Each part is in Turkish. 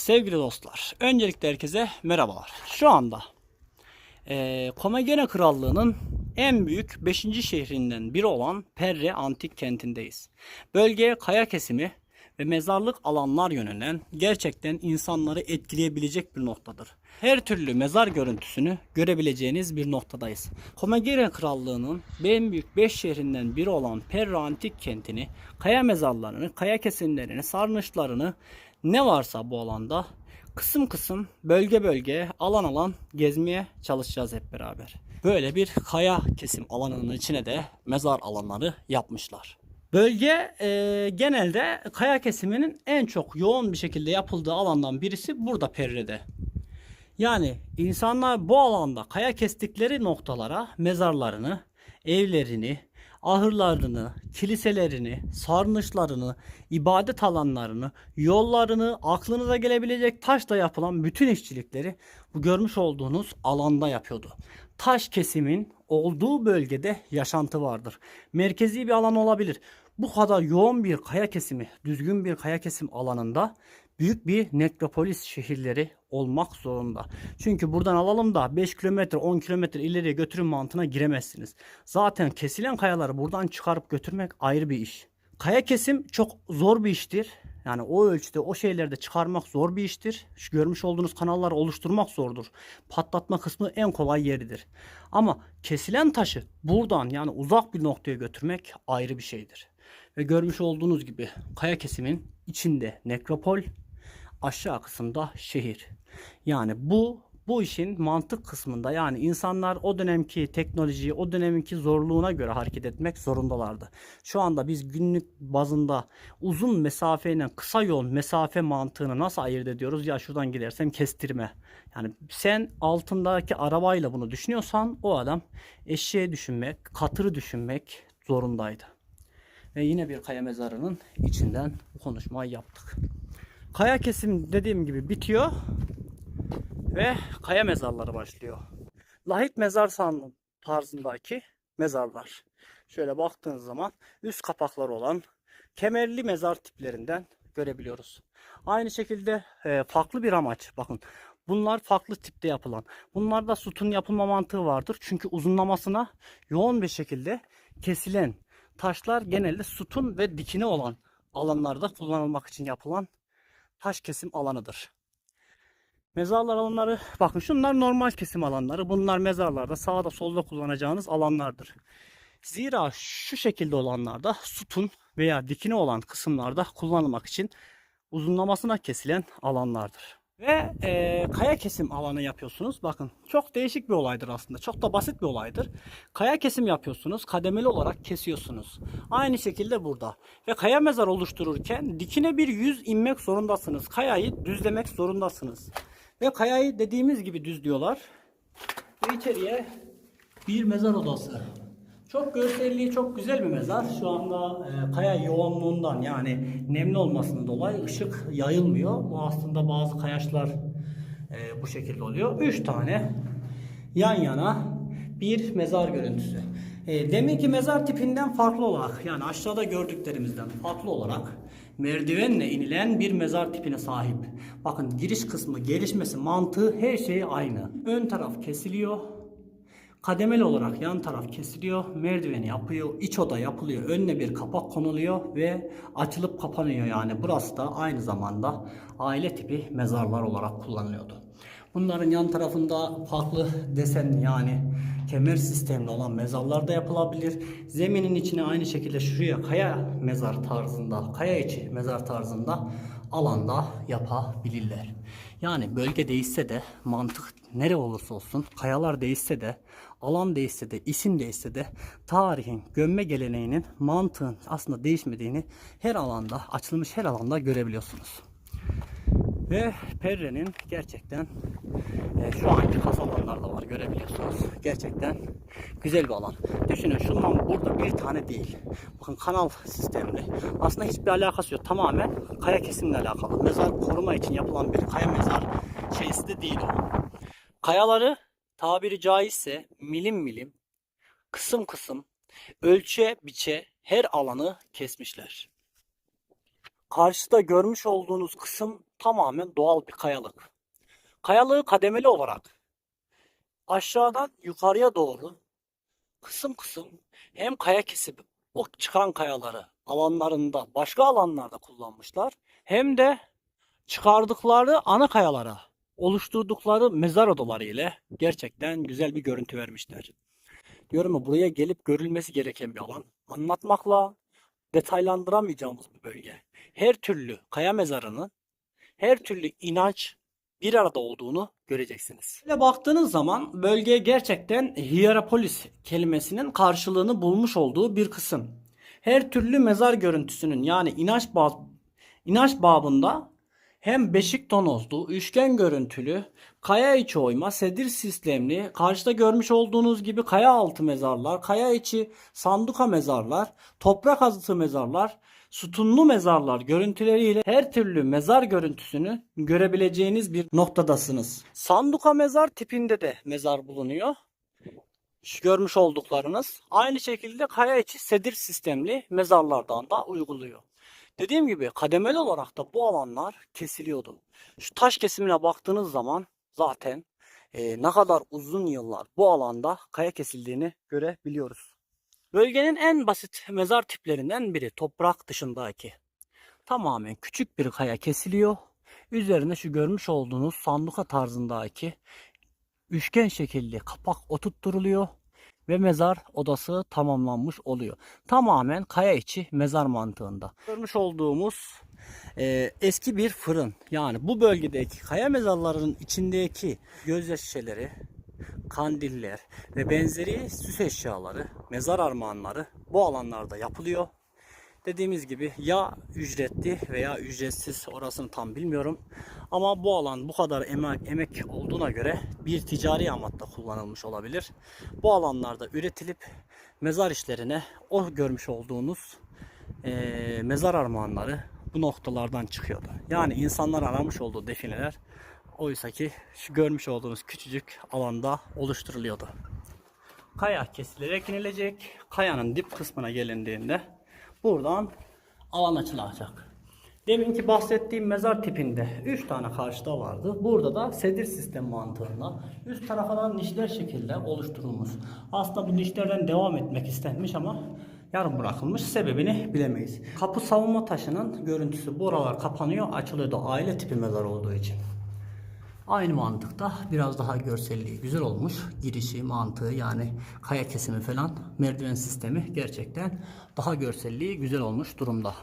sevgili dostlar. Öncelikle herkese merhabalar. Şu anda eee Komagene Krallığı'nın en büyük 5. şehrinden biri olan Perre Antik Kenti'ndeyiz. Bölgeye kaya kesimi ve mezarlık alanlar yönelen gerçekten insanları etkileyebilecek bir noktadır. Her türlü mezar görüntüsünü görebileceğiniz bir noktadayız. Komagene Krallığı'nın en büyük 5 şehrinden biri olan Perre Antik Kenti'ni, kaya mezarlarını, kaya kesimlerini, sarnıçlarını ne varsa bu alanda kısım kısım, bölge bölge, alan alan gezmeye çalışacağız hep beraber. Böyle bir kaya kesim alanının içine de mezar alanları yapmışlar. Bölge e, genelde kaya kesiminin en çok yoğun bir şekilde yapıldığı alandan birisi burada Perre'de. Yani insanlar bu alanda kaya kestikleri noktalara mezarlarını, evlerini, ahırlarını, kiliselerini, sarnıçlarını, ibadet alanlarını, yollarını, aklınıza gelebilecek taşla yapılan bütün işçilikleri bu görmüş olduğunuz alanda yapıyordu. Taş kesimin olduğu bölgede yaşantı vardır. Merkezi bir alan olabilir. Bu kadar yoğun bir kaya kesimi, düzgün bir kaya kesim alanında büyük bir nekropolis şehirleri olmak zorunda. Çünkü buradan alalım da 5 kilometre 10 kilometre ileriye götürün mantığına giremezsiniz. Zaten kesilen kayaları buradan çıkarıp götürmek ayrı bir iş. Kaya kesim çok zor bir iştir. Yani o ölçüde o şeylerde çıkarmak zor bir iştir. Şu görmüş olduğunuz kanalları oluşturmak zordur. Patlatma kısmı en kolay yeridir. Ama kesilen taşı buradan yani uzak bir noktaya götürmek ayrı bir şeydir. Ve görmüş olduğunuz gibi kaya kesimin içinde nekropol, aşağı kısımda şehir. Yani bu bu işin mantık kısmında yani insanlar o dönemki teknolojiyi, o dönemki zorluğuna göre hareket etmek zorundalardı. Şu anda biz günlük bazında uzun mesafeyle kısa yol mesafe mantığını nasıl ayırt ediyoruz? Ya şuradan gidersem kestirme. Yani sen altındaki arabayla bunu düşünüyorsan o adam eşeğe düşünmek, katırı düşünmek zorundaydı. Ve yine bir kaya mezarının içinden bu konuşmayı yaptık. Kaya kesim dediğim gibi bitiyor ve kaya mezarları başlıyor. Lahit mezar sandım tarzındaki mezarlar. Şöyle baktığınız zaman üst kapakları olan kemerli mezar tiplerinden görebiliyoruz. Aynı şekilde e, farklı bir amaç. Bakın bunlar farklı tipte yapılan. Bunlarda sütun yapılma mantığı vardır. Çünkü uzunlamasına yoğun bir şekilde kesilen taşlar genelde sütun ve dikine olan alanlarda kullanılmak için yapılan taş kesim alanıdır. Mezarlar alanları bakın şunlar normal kesim alanları. Bunlar mezarlarda sağda solda kullanacağınız alanlardır. Zira şu şekilde olanlarda sütun veya dikine olan kısımlarda kullanılmak için uzunlamasına kesilen alanlardır. Ve e, kaya kesim alanı yapıyorsunuz. Bakın çok değişik bir olaydır aslında. Çok da basit bir olaydır. Kaya kesim yapıyorsunuz. Kademeli olarak kesiyorsunuz. Aynı şekilde burada. Ve kaya mezar oluştururken dikine bir yüz inmek zorundasınız. Kayayı düzlemek zorundasınız. Ve kayayı dediğimiz gibi düzlüyorlar. Ve içeriye bir mezar odası. Çok görselliği çok güzel bir mezar. Şu anda e, kaya yoğunluğundan yani nemli olmasından dolayı ışık yayılmıyor. Bu aslında bazı kayaçlar e, bu şekilde oluyor. Üç tane yan yana bir mezar görüntüsü. E, demek ki mezar tipinden farklı olarak yani aşağıda gördüklerimizden farklı olarak merdivenle inilen bir mezar tipine sahip. Bakın giriş kısmı, gelişmesi, mantığı her şey aynı. Ön taraf kesiliyor. Kademeli olarak yan taraf kesiliyor, merdiveni yapıyor, iç oda yapılıyor, önüne bir kapak konuluyor ve açılıp kapanıyor yani. Burası da aynı zamanda aile tipi mezarlar olarak kullanılıyordu. Bunların yan tarafında farklı desenli yani kemer sistemli olan mezarlar da yapılabilir. Zeminin içine aynı şekilde şuraya kaya mezar tarzında, kaya içi mezar tarzında alanda yapabilirler. Yani bölge değişse de mantık nere olursa olsun kayalar değişse de alan değişse de isim değişse de tarihin gömme geleneğinin mantığın aslında değişmediğini her alanda açılmış her alanda görebiliyorsunuz. Ve Perre'nin gerçekten e, şu anki kas alanlarda var görebiliyorsunuz. Gerçekten güzel bir alan. Düşünün şundan burada bir tane değil. Bakın kanal sistemli. Aslında hiçbir alakası yok. Tamamen kaya kesimle alakalı. Mezar koruma için yapılan bir kaya mezar şeysi de değil o. Kayaları tabiri caizse milim milim, kısım kısım, ölçe biçe her alanı kesmişler. Karşıda görmüş olduğunuz kısım tamamen doğal bir kayalık. Kayalığı kademeli olarak aşağıdan yukarıya doğru kısım kısım hem kaya kesip o çıkan kayaları alanlarında başka alanlarda kullanmışlar hem de çıkardıkları ana kayalara oluşturdukları mezar odaları ile gerçekten güzel bir görüntü vermişler. Diyorum ya buraya gelip görülmesi gereken bir alan. Anlatmakla detaylandıramayacağımız bir bölge. Her türlü kaya mezarının her türlü inanç bir arada olduğunu göreceksiniz. Böyle baktığınız zaman bölge gerçekten Hierapolis kelimesinin karşılığını bulmuş olduğu bir kısım. Her türlü mezar görüntüsünün yani inanç bab- inanç babında hem beşik tonozlu, üçgen görüntülü, kaya içi oyma, sedir sistemli, karşıda görmüş olduğunuz gibi kaya altı mezarlar, kaya içi sanduka mezarlar, toprak azıtı mezarlar, sütunlu mezarlar görüntüleriyle her türlü mezar görüntüsünü görebileceğiniz bir noktadasınız. Sanduka mezar tipinde de mezar bulunuyor. Görmüş olduklarınız aynı şekilde kaya içi sedir sistemli mezarlardan da uyguluyor. Dediğim gibi kademeli olarak da bu alanlar kesiliyordu. Şu taş kesimine baktığınız zaman zaten e, ne kadar uzun yıllar bu alanda kaya kesildiğini görebiliyoruz. Bölgenin en basit mezar tiplerinden biri toprak dışındaki. Tamamen küçük bir kaya kesiliyor. Üzerine şu görmüş olduğunuz sanduka tarzındaki üçgen şekilli kapak oturtturuluyor ve mezar odası tamamlanmış oluyor. Tamamen kaya içi mezar mantığında. Görmüş olduğumuz e, eski bir fırın. Yani bu bölgedeki kaya mezarlarının içindeki gözyaşı şişeleri, kandiller ve benzeri süs eşyaları, mezar armağanları bu alanlarda yapılıyor. Dediğimiz gibi ya ücretli veya ücretsiz orasını tam bilmiyorum. Ama bu alan bu kadar emek, emek olduğuna göre bir ticari amaçla kullanılmış olabilir. Bu alanlarda üretilip mezar işlerine o görmüş olduğunuz eee, mezar armağanları bu noktalardan çıkıyordu. Yani insanlar aramış olduğu defineler oysa ki şu görmüş olduğunuz küçücük alanda oluşturuluyordu. Kaya kesilerek inilecek. Kayanın dip kısmına gelindiğinde buradan alan açılacak. Deminki bahsettiğim mezar tipinde 3 tane karşıda vardı. Burada da sedir sistem mantığında üst tarafa da nişler şekilde oluşturulmuş. Aslında bu nişlerden devam etmek istenmiş ama yarım bırakılmış. Sebebini bilemeyiz. Kapı savunma taşının görüntüsü buralar kapanıyor, açılıyordu aile tipi mezar olduğu için. Aynı mantıkta biraz daha görselliği güzel olmuş. Girişi, mantığı yani kaya kesimi falan merdiven sistemi gerçekten daha görselliği güzel olmuş durumda.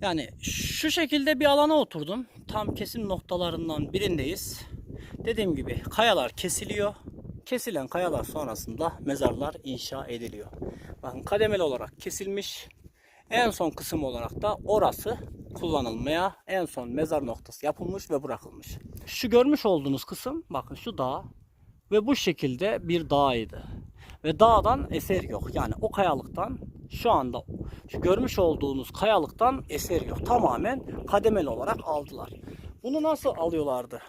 Yani şu şekilde bir alana oturdum. Tam kesim noktalarından birindeyiz. Dediğim gibi kayalar kesiliyor. Kesilen kayalar sonrasında mezarlar inşa ediliyor. Bakın kademeli olarak kesilmiş. En son kısım olarak da orası kullanılmaya en son mezar noktası yapılmış ve bırakılmış. Şu görmüş olduğunuz kısım bakın şu dağ ve bu şekilde bir dağydı. Ve dağdan eser yok. Yani o kayalıktan şu anda şu görmüş olduğunuz kayalıktan eser yok. Tamamen kademeli olarak aldılar. Bunu nasıl alıyorlardı?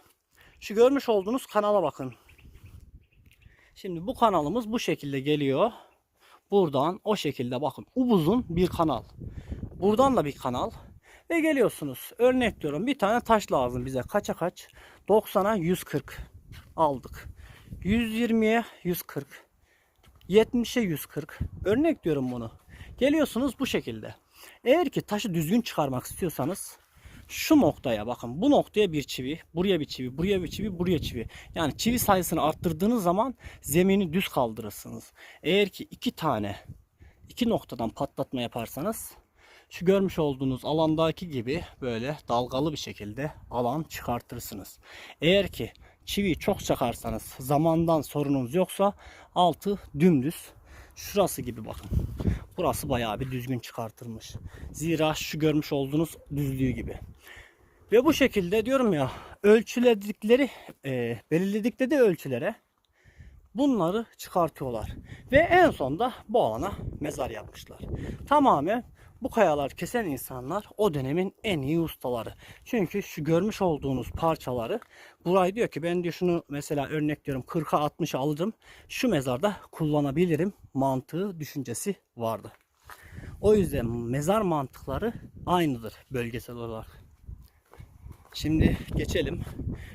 Şu görmüş olduğunuz kanala bakın. Şimdi bu kanalımız bu şekilde geliyor. Buradan o şekilde bakın upuzun bir kanal. Buradan da bir kanal. Ve geliyorsunuz. Örnek diyorum bir tane taş lazım bize. Kaça kaç? 90'a 140 aldık. 120'ye 140. 70'e 140. Örnek diyorum bunu. Geliyorsunuz bu şekilde. Eğer ki taşı düzgün çıkarmak istiyorsanız şu noktaya bakın. Bu noktaya bir çivi, buraya bir çivi, buraya bir çivi, buraya çivi. Yani çivi sayısını arttırdığınız zaman zemini düz kaldırırsınız. Eğer ki iki tane iki noktadan patlatma yaparsanız şu görmüş olduğunuz alandaki gibi böyle dalgalı bir şekilde alan çıkartırsınız. Eğer ki çivi çok çakarsanız zamandan sorununuz yoksa altı dümdüz şurası gibi bakın. Burası bayağı bir düzgün çıkartılmış. Zira şu görmüş olduğunuz düzlüğü gibi. Ve bu şekilde diyorum ya ölçüledikleri e, belirledikleri ölçülere bunları çıkartıyorlar. Ve en sonda bu alana mezar yapmışlar. Tamamen bu kayalar kesen insanlar o dönemin en iyi ustaları. Çünkü şu görmüş olduğunuz parçaları burayı diyor ki ben diyor şunu mesela örnek diyorum 40'a 60'a alırım. Şu mezarda kullanabilirim mantığı düşüncesi vardı. O yüzden mezar mantıkları aynıdır bölgesel olarak. Şimdi geçelim.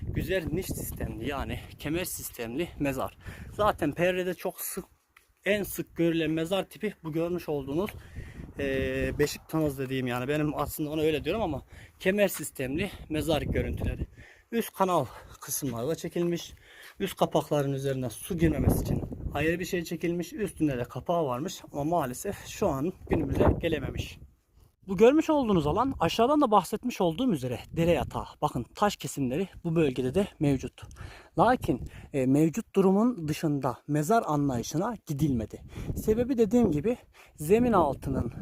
Güzel niş sistemli yani kemer sistemli mezar. Zaten Perre'de çok sık en sık görülen mezar tipi bu görmüş olduğunuz eee beşik tanız dediğim yani benim aslında ona öyle diyorum ama kemer sistemli mezar görüntüleri. Üst kanal kısımlarda çekilmiş. Üst kapakların üzerine su girmemesi için ayrı bir şey çekilmiş. Üstünde de kapağı varmış ama maalesef şu an günümüze gelememiş. Bu görmüş olduğunuz alan aşağıdan da bahsetmiş olduğum üzere dere yatağı. Bakın taş kesimleri bu bölgede de mevcut. Lakin e, mevcut durumun dışında mezar anlayışına gidilmedi. Sebebi dediğim gibi zemin altının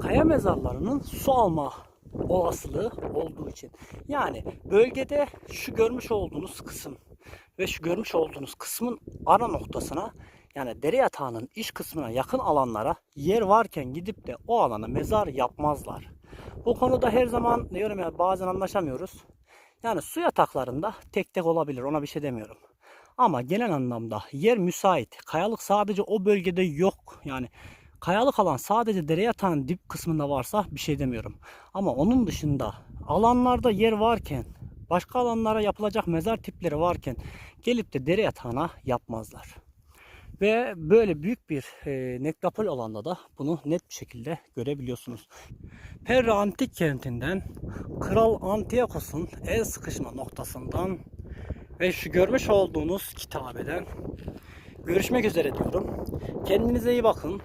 kaya mezarlarının su alma olasılığı olduğu için. Yani bölgede şu görmüş olduğunuz kısım ve şu görmüş olduğunuz kısmın ara noktasına yani dere yatağının iç kısmına yakın alanlara yer varken gidip de o alana mezar yapmazlar. Bu konuda her zaman diyorum ya bazen anlaşamıyoruz. Yani su yataklarında tek tek olabilir ona bir şey demiyorum. Ama genel anlamda yer müsait. Kayalık sadece o bölgede yok. Yani kayalık alan sadece dere yatağının dip kısmında varsa bir şey demiyorum. Ama onun dışında alanlarda yer varken başka alanlara yapılacak mezar tipleri varken gelip de dere yatağına yapmazlar. Ve böyle büyük bir e, nekropol alanda da bunu net bir şekilde görebiliyorsunuz. Perra antik kentinden Kral Antiochos'un el sıkışma noktasından ve şu görmüş olduğunuz kitabeden görüşmek üzere diyorum. Kendinize iyi bakın.